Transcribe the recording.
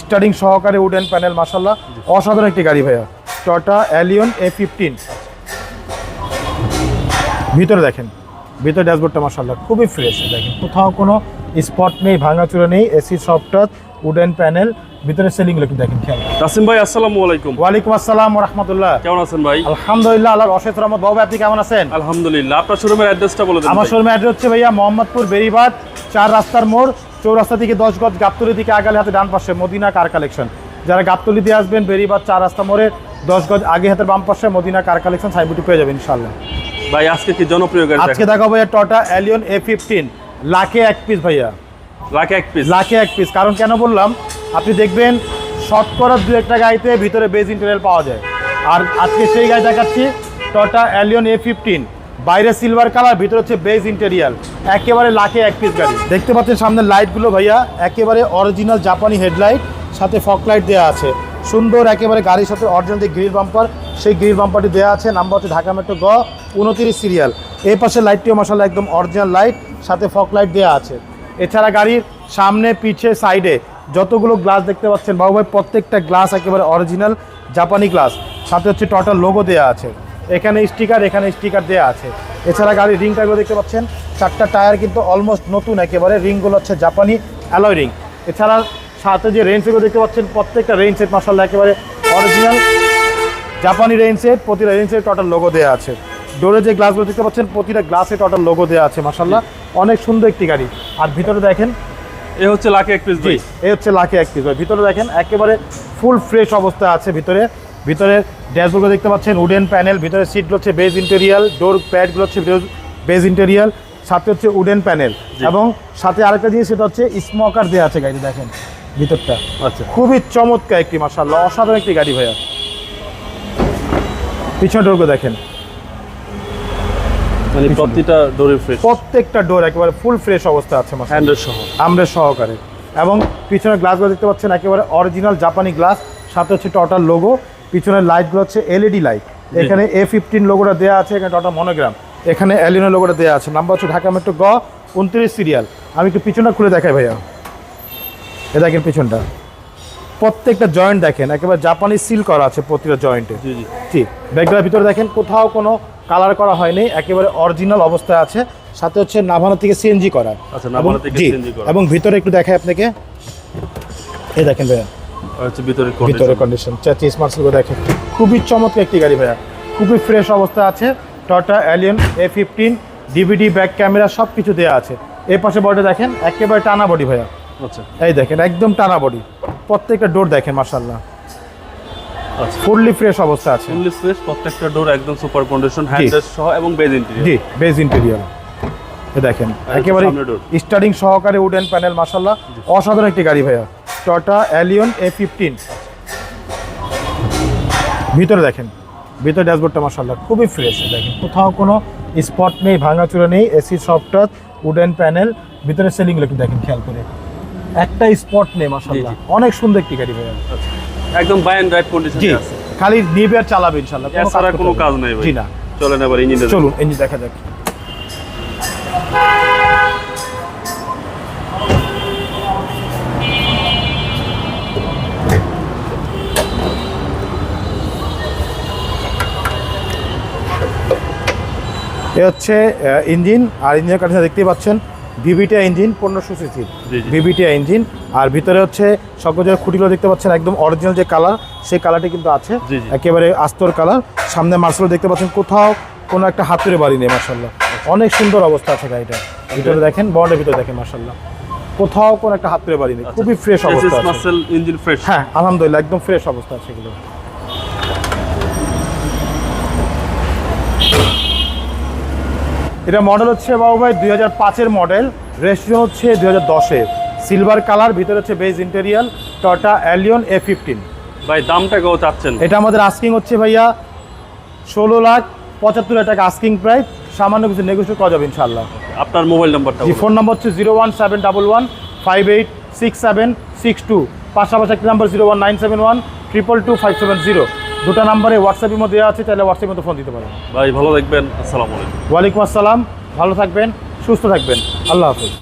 Starting সহকারে wooden panel মাসাল্লাহ অসাধারণ একটি গাড়ি ভাইয়া। টটা অ্যালিয়ন এ ফিফটিন ভিতরে দেখেন ভিতরে ড্যাশবোর্ডটা মাসাল্লাহ খুবই ফ্রেশ দেখেন কোথাও কোনো স্পট নেই ভাঙাচুরা নেই এসি সফটওয়্যার উডেন প্যানেল ভিতরে সেলিংগুলো কিন্তু দেখেন খেয়াল। তাসিম ভাই আসসালামু আলাইকুম। ওয়ালাইকুম আসসালাম রহমতুল্লাহ। কেমন আছেন ভাই? আলহামদুলিল্লাহ আল্লাহর অশেষ রহমত। বাবু আপনি কেমন আছেন? আলহামদুলিল্লাহ। আপনার শোরুমের অ্যাড্রেসটা বলে দেন আমার ভাই। শোরুমে অ্যাড্রেস হচ্ছে ভাইয়া মোহাম্মদপুর বেরিবাদ চার রাস্তার মোড় চৌরাস্তা থেকে দশ গজ গাবতলি থেকে আগালে হাতে ডান পাশে মদিনা কার কালেকশন। যারা গাবতলি দিয়ে আসবেন বেরিবাদ চার রাস্তা মোড়ে দশ গজ আগে হাতের বাম পাশে মদিনা কার কালেকশন সাইবুটি পেয়ে যাবেন ইনশাল্লাহ ভাই আজকে কি জনপ্রিয় গাড়ি আজকে দেখাবো ভাইয়া টটা অ্যালিয়ন এ ফিফটিন লাখে এক পিস ভাইয়া। লাখে এক পিস লাখে এক পিস কারণ কেন বললাম? আপনি দেখবেন শতকরা দু একটা গাড়িতে ভিতরে বেজ ইন্টেরিয়াল পাওয়া যায়। আর আজকে সেই গাড়ি দেখাচ্ছি টটা অ্যালিয়ন এ ফিফটিন বাইরে সিলভার কালার ভিতরে হচ্ছে বেজ ইন্টেরিয়াল একেবারে লাখে এক পিস গাড়ি। দেখতে পাচ্ছেন সামনে লাইটগুলো ভাইয়া, একেবারে অরিজিনাল জাপানি হেডলাইট সাথে ফক লাইট দেওয়া আছে। সুন্দর একেবারে গাড়ির সাথে অরিজিনাল যে গ্রিল বাম্পার সেই গ্রিল বাম্পারটি দেওয়া আছে নাম্বার হচ্ছে ঢাকা মেট্রো গ, উনতিরিশ সিরিয়াল এই পাশে লাইটটিও মশালা একদম অরিজিনাল লাইট সাথে ফক লাইট দেওয়া আছে। এছাড়া গাড়ির সামনে, পিছে সাইডে যতগুলো গ্লাস দেখতে পাচ্ছেন, বাবু ভাই, প্রত্যেকটা গ্লাস একেবারে অরিজিনাল জাপানি গ্লাস সাথে হচ্ছে টোটাল লোগো দেওয়া আছে। এখানে স্টিকার এখানে স্টিকার দেওয়া আছে। এছাড়া গাড়ির রিং টাইপগুলো দেখতে পাচ্ছেন। চারটা টায়ার কিন্তু অলমোস্ট নতুন একেবারে। রিংগুলো হচ্ছে জাপানি অ্যালয় রিং এছাড়া সাথে যে রেঞ্জ সেটগুলো দেখতে পাচ্ছেন প্রত্যেকটা রেঞ্জ সেট মাসাল্লাহ একেবারে অরিজিনাল জাপানি রেঞ্জ সেট প্রতিটা রেঞ্জ সেট টোটাল লোগো দেওয়া আছে। ডোরে যে গ্লাসগুলো দেখতে পাচ্ছেন প্রতিটা গ্লাসে টোটাল লোগো দেওয়া আছে মাসাল্লাহ অনেক সুন্দর একটি গাড়ি। আর ভিতরে দেখেন এ হচ্ছে লাখে এক পিস ভাই। এই হচ্ছে লাখে এক পিস ভাই। ভিতরে দেখেন একেবারে ফুল ফ্রেশ অবস্থা আছে ভিতরে। ভিতরে ড্যাশবোর্ডগুলো দেখতে পাচ্ছেন উডেন প্যানেল ভিতরে সিটগুলো হচ্ছে বেজ ইন্টেরিয়াল ডোর প্যাডগুলো হচ্ছে বেজ ইন্টেরিয়াল সাথে হচ্ছে উডেন প্যানেল এবং সাথে আরেকটা জিনিস সেটা হচ্ছে স্মোকার দেওয়া আছে গাড়ি দেখেন ভিতরটা। আচ্ছা। খুবই চমৎকার একটি মার্শাল্লাহ অসাধারণ একটি গাড়ি ভাইয়া। পিছনে ডোরগুলো দেখেন। মানে প্রতিটা ডোরে ফ্রেশ প্রত্যেকটা ডোর একেবারে ফুল ফ্রেশ অবস্থা আছে হ্যান্ডেল সহ। সহকারে। এবং পিছনের গ্লাসগুলো দেখতে পাচ্ছেন একেবারে অরিজিনাল জাপানি গ্লাস সাথে হচ্ছে টটার লোগো পিছনের লাইটগুলো হচ্ছে এলইডি লাইট এখানে এ ফিফটিন লোগোটা দেওয়া আছে এখানে টটা মনোগ্রাম এখানে অ্যালিনো লোগোটা দেওয়া আছে। নাম্বার হচ্ছে ঢাকা মেট্রো গ উনত্রিশ সিরিয়াল আমি একটু পিছনটা খুলে দেখাই ভাইয়া। এ দেখেন পিছনটা। প্রত্যেকটা জয়েন্ট দেখেন একেবারে জাপানি সিল করা আছে প্রতিটা জয়েন্টে ঠিক ব্যাগটার ভিতরে দেখেন কোথাও কোনো কালার করা হয়নি একেবারে অরিজিনাল অবস্থায় আছে। সাথে হচ্ছে নাভানা থেকে সিএনজি করা। আচ্ছা, এবং- ভিতরে একটু দেখাই আপনাকে। এই দেখেন ভাইয়া। ভিতরে কন্ডিশন চাচি স্মার্টসগুলো দেখেন। খুবই চমৎকার একটি গাড়ি ভাইয়া। খুবই ফ্রেশ অবস্থা আছে। Toyota Allion A fifteen DVD back camera সব কিছু দেওয়া আছে। এই পাশে বডি দেখেন একেবারে টানা বডি ভাইয়া। আচ্ছা। এই দেখেন একদম টানা বডি প্রত্যেকটা ডোর দেখেন মার্শাল্লাহ আচ্ছা। ফুললি ফ্রেশ অবস্থা আছে। ফুললি ফ্রেশ প্রত্যেকটা ডোর একদম সুপার কন্ডিশন হ্যান্ডেল সহ এবং বেজ ইন্টেরিয়র জি বেজ ইন্টেরিয়র দেখেন একেবারে। স্টার্টিং সহকারে উডেন প্যানেল মাসাল্লাহ অসাধারণ একটি গাড়ি ভাইয়া। টটা অ্যালিয়ন এ ফিফটিন ভিতরে দেখেন ভিতরে ড্যাশবোর্ডটা মাসাল্লাহ খুবই ফ্রেশ দেখেন কোথাও কোনো স্পট নেই ভাঙাচুরা নেই এসি সফটওয়্যার উডেন প্যানেল ভিতরে সেলিংগুলো একটু দেখেন খেয়াল করে। একটা স্পট নেই মাসাল্লাহ অনেক সুন্দর একটি গাড়ি ভাইয়া। একদম বাই এন্ড রাইট কন্ডিশনে আছে। খালি নিবে আর চালাবে ইনশাল্লাহ কোনো কাজ। নাই ভাই। জি না। চলেন এবার ইঞ্জিনটা চলুন ইঞ্জিন দেখা যাক। এ হচ্ছে ইঞ্জিন আর ইঞ্জিনের কাছে দেখতেই পাচ্ছেন ভিভিটিয়া ইঞ্জিন পনেরোশো সিসি। VVTi engine. আর ভিতরে হচ্ছে সকলের খুঁটিগুলো দেখতে পাচ্ছেন একদম অরিজিনাল যে কালার সেই কালারটি কিন্তু আছে। একেবারে আস্তর কালার। সামনে মার্শাল দেখতে পাচ্ছেন কোথাও কোনো একটা হাতুড়ে বাড়ি নেই মার্শাল্লাহ। অনেক সুন্দর অবস্থা আছে গাড়িটা। ভিতরে দেখেন বন্ডের ভিতরে দেখেন মার্শাল্লাহ। কোথাও কোনো একটা হাতুড়ে বাড়ি নেই খুবই ফ্রেশ অবস্থা ইঞ্জিন ফ্রেশ হ্যাঁ আলহামদুলিল্লাহ একদম ফ্রেশ অবস্থা আছে এগুলো। এটা মডেল হচ্ছে বাবু ভাই দুই হাজার পাঁচের মডেল রেজিস্ট্রেশন হচ্ছে দুই হাজার দশের। সিলভার কালার ভিতরে হচ্ছে beige interior Toyota Allion A fifteen ভাই দামটা কেউ চাচ্ছেন? এটা আমাদের আস্কিং হচ্ছে ভাইয়া ষোলো লাখ পঁচাত্তর হাজার টাকা আস্কিং প্রাইস সামান্য কিছু নেগোসিয়েট করা যাবে ইনশাল্লাহ আপনার মোবাইল নাম্বারটা জি ফোন নম্বর হচ্ছে zero one seven double one five eight six seven six two পাশাপাশি একটি number zero one nine seven one triple two five seven zero দুটো নাম্বারে হোয়াটসঅ্যাপের মধ্যে দেওয়া আছে তাহলে হোয়াটসঅ্যাপের মধ্যে ফোন দিতে পারেন। ভাই ভালো থাকবেন আসসালামু আলাইকুম। ওয়ালাইকুম আসসালাম ভালো থাকবেন সুস্থ থাকবেন আল্লাহ হাফিজ।